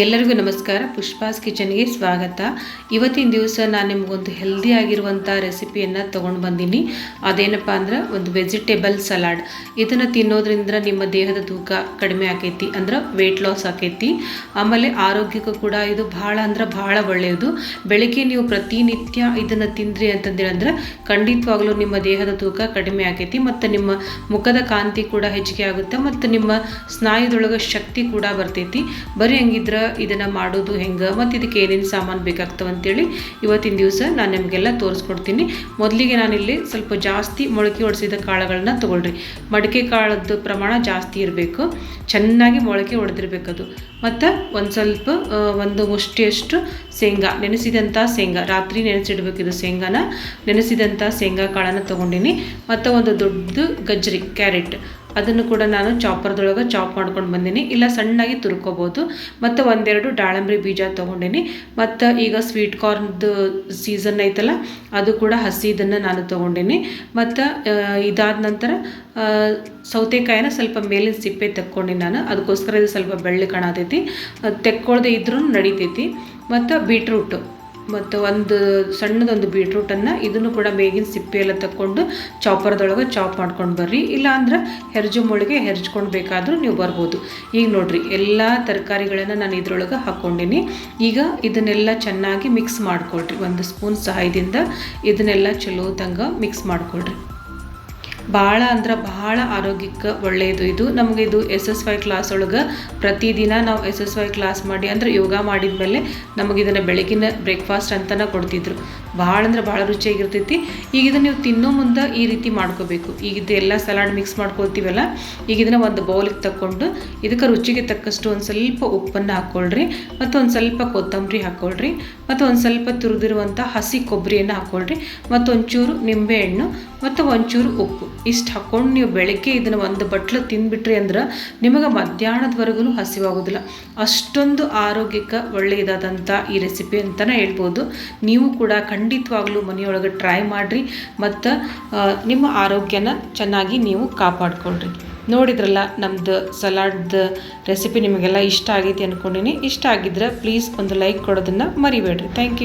ಎಲ್ಲರಿಗೂ ನಮಸ್ಕಾರ. ಪುಷ್ಪಾಸ್ ಕಿಚನ್ಗೆ ಸ್ವಾಗತ. ಇವತ್ತಿನ ದಿವಸ ನಾನು ನಿಮಗೊಂದು ಹೆಲ್ದಿ ಆಗಿರುವಂಥ ರೆಸಿಪಿಯನ್ನು ತೊಗೊಂಡು ಬಂದೀನಿ. ಅದೇನಪ್ಪ ಅಂದ್ರೆ ಒಂದು ವೆಜಿಟೇಬಲ್ ಸಲಾಡ್ ಇದನ್ನು ತಿನ್ನೋದ್ರಿಂದ ನಿಮ್ಮ ದೇಹದ ತೂಕ ಕಡಿಮೆ ಆಕೈತಿ ಅಂದ್ರೆ ವೆಯ್ಟ್ ಲಾಸ್ ಆಕೈತಿ. ಆಮೇಲೆ ಆರೋಗ್ಯಕ್ಕೂ ಕೂಡ ಇದು ಭಾಳ ಅಂದ್ರೆ ಭಾಳ ಒಳ್ಳೆಯದು ಬೆಳಗ್ಗೆ ನೀವು ಪ್ರತಿನಿತ್ಯ ಇದನ್ನು ತಿಂದ್ರಿ ಅಂತಂದೇಳಂದ್ರೆ ಖಂಡಿತವಾಗ್ಲೂ ನಿಮ್ಮ ದೇಹದ ತೂಕ ಕಡಿಮೆ ಆಕೈತಿ ಮತ್ತು ನಿಮ್ಮ ಮುಖದ ಕಾಂತಿ ಕೂಡ ಹೆಚ್ಚಿಗೆ ಆಗುತ್ತೆ ಮತ್ತು ನಿಮ್ಮ ಸ್ನಾಯುದೊಳಗೆ ಶಕ್ತಿ ಕೂಡ ಬರ್ತೈತಿ. ಬರೀ ಹಂಗಿದ್ರೆ ಇದನ್ನು ಮಾಡೋದು ಹೆಂಗೆ, ಮತ್ತು ಇದಕ್ಕೆ ಏನೇನು ಸಾಮಾನು ಬೇಕಾಗ್ತವೆ ಅಂತೇಳಿ ಇವತ್ತಿನ ದಿವಸ ನಾನು ನಿಮಗೆಲ್ಲ ತೋರಿಸ್ಕೊಡ್ತೀನಿ. ಮೊದಲಿಗೆ ನಾನಿಲ್ಲಿ ಸ್ವಲ್ಪ ಜಾಸ್ತಿ ಮೊಳಕೆ ಹೊಡೆಸಿದ ಕಾಳುಗಳನ್ನ ತೊಗೊಳ್ರಿ. ಮಡಿಕೆ ಕಾಳದ್ದು ಪ್ರಮಾಣ ಜಾಸ್ತಿ ಇರಬೇಕು. ಚೆನ್ನಾಗಿ ಮೊಳಕೆ ಹೊಡೆದಿರ್ಬೇಕದು ಮತ್ತು ಒಂದು ಸ್ವಲ್ಪ ಒಂದು ಮುಷ್ಟಿಯಷ್ಟು ಶೇಂಗಾ ನೆನೆಸಿದಂಥ ಶೇಂಗಾ, ರಾತ್ರಿ ನೆನೆಸಿಡ್ಬೇಕು ಇದು ಶೇಂಗಾನ. ನೆನೆಸಿದಂಥ ಶೇಂಗಾ ಕಾಳನ್ನು ತೊಗೊಂಡಿನಿ. ಮತ್ತು ಒಂದು ದೊಡ್ಡದು ಗಜ್ಜರಿ, ಕ್ಯಾರೆಟ್. ಅದನ್ನು ಕೂಡ ನಾನು ಚಾಪರ್ದೊಳಗೆ ಚಾಪ್ ಮಾಡ್ಕೊಂಡು ಬಂದೀನಿ. ಇಲ್ಲ ಸಣ್ಣಾಗಿ ತುರ್ಕೋಬೋದು. ಮತ್ತು ಒಂದೆರಡು ದಾಳಂಬ್ರಿ ಬೀಜ ತೊಗೊಂಡೀನಿ. ಮತ್ತು ಈಗ ಸ್ವೀಟ್ ಕಾರ್ನ್ದು ಸೀಸನ್ ಐತಲ್ಲ, ಅದು ಕೂಡ ಹಸಿದನ್ನು ನಾನು ತೊಗೊಂಡೀನಿ. ಮತ್ತು ಇದಾದ ನಂತರ ಸೌತೆಕಾಯಿನ ಸ್ವಲ್ಪ ಮೇಲಿನ ಸಿಪ್ಪೆ ತೆಕ್ಕೊಂಡು ನಾನು. ಅದಕ್ಕೋಸ್ಕರ ಇದು ಸ್ವಲ್ಪ ಬೆಳ್ಳಿ ಕಾಣತೈತಿ. ತೆಕ್ಕೊಳ್ದೆ ಇದ್ರೂ ನಡಿತೈತಿ. ಮತ್ತು ಬೀಟ್ರೂಟು ಮತ್ತು ಒಂದು ಸಣ್ಣದೊಂದು ಬೀಟ್ರೂಟನ್ನು ಇದನ್ನು ಕೂಡ ಬೇಗಿನ ಸಿಪ್ಪೆ ಎಲ್ಲ ತಕ್ಕೊಂಡು ಚಾಪರ್ದೊಳಗೆ ಚಾಪ್ ಮಾಡ್ಕೊಂಡು ಬರ್ರಿ. ಇಲ್ಲಾಂದ್ರೆ ಹೆರ್ಜು ಮುಳಿಗೆ ಹೆರ್ಜ್ಕೊಂಡು ಬೇಕಾದರೂ ನೀವು ಬರ್ಬೋದು. ಈಗ ನೋಡಿರಿ, ಎಲ್ಲ ತರಕಾರಿಗಳನ್ನು ನಾನು ಇದ್ರೊಳಗೆ ಹಾಕ್ಕೊಂಡಿನಿ. ಈಗ ಇದನ್ನೆಲ್ಲ ಚೆನ್ನಾಗಿ ಮಿಕ್ಸ್ ಮಾಡ್ಕೊಳ್ರಿ. ಒಂದು ಸ್ಪೂನ್ ಸಹಾಯದಿಂದ ಇದನ್ನೆಲ್ಲ ಚಲೋ ತಂಗ ಮಿಕ್ಸ್ ಮಾಡ್ಕೊಳ್ರಿ. ಭಾಳ ಅಂದ್ರೆ ಭಾಳ ಆರೋಗ್ಯಕ್ಕೆ ಒಳ್ಳೆಯದು ಇದು. ನಮಗೆ ಇದು ಎಸ್ ಎಸ್ ವೈ ಕ್ಲಾಸ್ ಒಳಗೆ ಪ್ರತಿದಿನ ನಾವು ಎಸ್ ಎಸ್ ವೈ ಕ್ಲಾಸ್ ಮಾಡಿ ಅಂದರೆ ಯೋಗ ಮಾಡಿದ ಮೇಲೆ ನಮಗೆ ಇದನ್ನು ಬೆಳಗಿನ ಬ್ರೇಕ್ಫಾಸ್ಟ್ ಅಂತಲೇ ಕೊಡ್ತಿದ್ರು. ಭಾಳ ಅಂದ್ರೆ ಭಾಳ ರುಚಿಯಾಗಿರ್ತೈತಿ. ಈಗ ಇದನ್ನು ನೀವು ತಿನ್ನೋ ಮುಂದೆ ಈ ರೀತಿ ಮಾಡ್ಕೋಬೇಕು. ಈಗ ಎಲ್ಲ ಸಲಾಡ್ ಮಿಕ್ಸ್ ಮಾಡ್ಕೊಳ್ತೀವಲ್ಲ, ಈಗ ಇದನ್ನು ಒಂದು ಬೌಲಿಗೆ ತಗೊಂಡು ಇದಕ್ಕೆ ರುಚಿಗೆ ತಕ್ಕಷ್ಟು ಒಂದು ಸ್ವಲ್ಪ ಉಪ್ಪನ್ನು ಹಾಕ್ಕೊಳ್ರಿ ಮತ್ತು ಒಂದು ಸ್ವಲ್ಪ ಕೊತ್ತಂಬರಿ ಹಾಕ್ಕೊಳ್ರಿ ಮತ್ತು ಒಂದು ಸ್ವಲ್ಪ ತುರಿದಿರುವಂಥ ಹಸಿ ಕೊಬ್ಬರಿಯನ್ನು ಹಾಕ್ಕೊಳ್ರಿ ಮತ್ತು ಒಂಚೂರು ನಿಂಬೆಹಣ್ಣು ಮತ್ತು ಒಂಚೂರು ಉಪ್ಪು. ಇಷ್ಟು ಹಾಕ್ಕೊಂಡು ನೀವು ಬೆಳಗ್ಗೆ ಇದನ್ನು ಒಂದು ಬಟ್ಲು ತಿಂದ್ಬಿಟ್ರಿ ಅಂದ್ರೆ ನಿಮಗೆ ಮಧ್ಯಾಹ್ನದವರೆಗೂ ಹಸಿವಾಗೋದಿಲ್ಲ. ಅಷ್ಟೊಂದು ಆರೋಗ್ಯಕ್ಕೆ ಒಳ್ಳೆಯದಾದಂಥ ಈ ರೆಸಿಪಿ ಅಂತಲೇ ಹೇಳ್ಬೋದು. ನೀವು ಕೂಡ ಖಂಡಿತವಾಗ್ಲೂ ಮನೆಯೊಳಗೆ ಟ್ರೈ ಮಾಡಿರಿ ಮತ್ತು ನಿಮ್ಮ ಆರೋಗ್ಯನ ಚೆನ್ನಾಗಿ ನೀವು ಕಾಪಾಡ್ಕೊಳ್ರಿ. ನೋಡಿದ್ರಲ್ಲ ನಮ್ಮದು ಸಲಾಡ್ದು ರೆಸಿಪಿ ನಿಮಗೆಲ್ಲ ಇಷ್ಟ ಆಗೈತಿ ಅಂದ್ಕೊಂಡಿನಿ ಇಷ್ಟ ಆಗಿದ್ರೆ ಪ್ಲೀಸ್ ಒಂದು ಲೈಕ್ ಕೊಡೋದನ್ನು ಮರಿಬೇಡ್ರಿ. Thank you